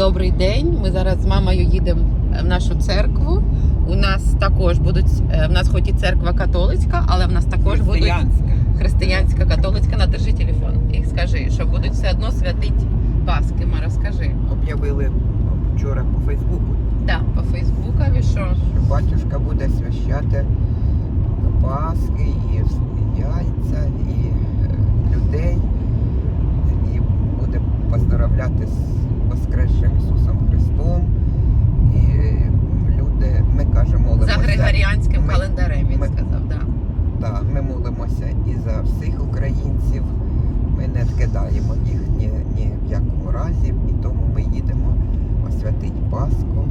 Добрий день. Ми зараз з мамою їдемо в нашу церкву. У нас також будуть е, в нас хоч і церква католицька, але в нас також будуть Християнська. християнська католицька. На держи телефон і скажи, що будуть все одно святить Паски. Ма, розкажи. Об'явили вчора по Фейсбуку, Да, по Фейсбукові, що що батюшка буде свящати Пасхи і яйця, і е, людей, і буде поздоровляти з Воскресшим Ісусом Христом. І е, люди, ми кажемо, за молимося. григоріанським Ми- календарем він ми- сказав. Да. Так, ми молимося і за всіх українців. Ми не вкидаємо їх ні, ні в якому разі, і тому ми їдемо освятити Пасху.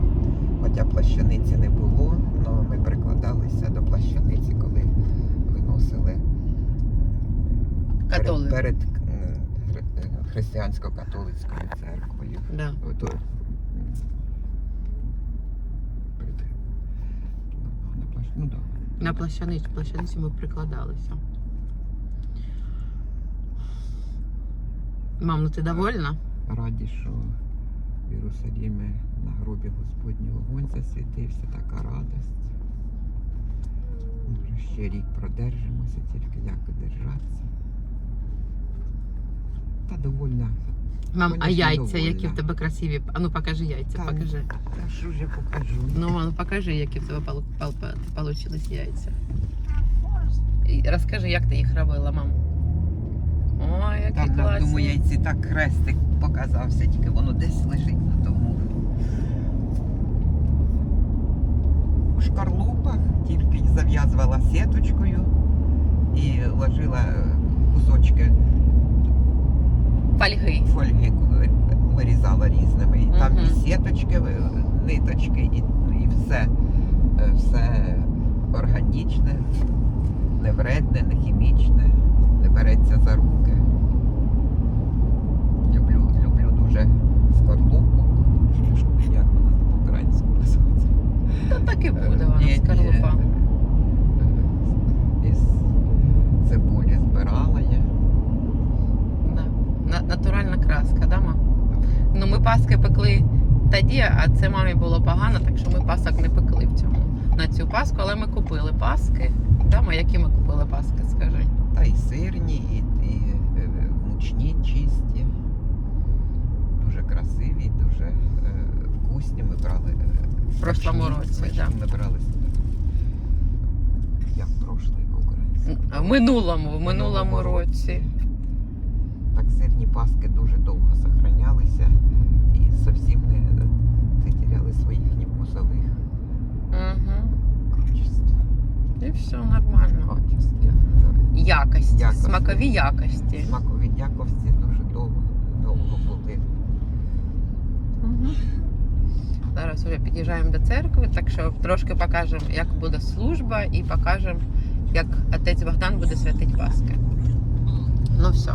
Хоча плащаниці не було, але ми прикладалися до плащаниці, коли виносили перед, перед християнсько-католицькою церквою. Да. Ото, ну, да. На плащаниці, плащаниці ми прикладалися. Мам, ну ти довольна? раді, що в Єрусалімі на гробі Господній вогонь засвітився, така радость. Може, ще рік продержимося, тільки як держатися. Та довольна. Мам, а яйця, які в тебе красиві. А ну покажи яйця, Та, покажи. Та що ж я покажу? Ну, мам, покажи, які в тебе пол- пол- пол- получились яйця. І розкажи, як ти їх робила, мам. Ой, які Там класні. одному яйці так хрестик показався, тільки воно десь лежить на тому. У шкарлупах тільки зав'язувала сіточкою і ложила кусочки Фольги. фольги вирізала різними. І там Мгм. і сіточки, ниточки, і, і все, е, все органічне, не вредне, не хімічне, не береться за руки. Люблю, люблю дуже скорлупу. Як вона по-українськи називається? Та так і буде вона Ні, ні. скорлупа. Із цибулі збирала я. Да. На- Краска, да, мам? Ну, ми паски пекли тоді, а це мамі було погано, так що ми пасок не пекли в цьому на цю паску, але ми купили паски. Да, ма, які ми купили паски, скажи. Та і сирні, і, і е, мучні, чисті. Дуже красиві, дуже е, вкусні. Ми брали е, В прошлому році, смачні да. Ми брали як прошлий український. В минулому, в минулому році. Так сирні паски дуже довго сохранялися і зовсім не теряли своїх вкусових Угу. качеств. І все нормально. Качеств, як. Якості, Якості. смакові якості. Смакові якості дуже довго, довго були. Угу. Зараз вже під'їжджаємо до церкви, так що трошки покажемо, як буде служба, і покажемо, як отець Богдан буде святити Паски. Ну все.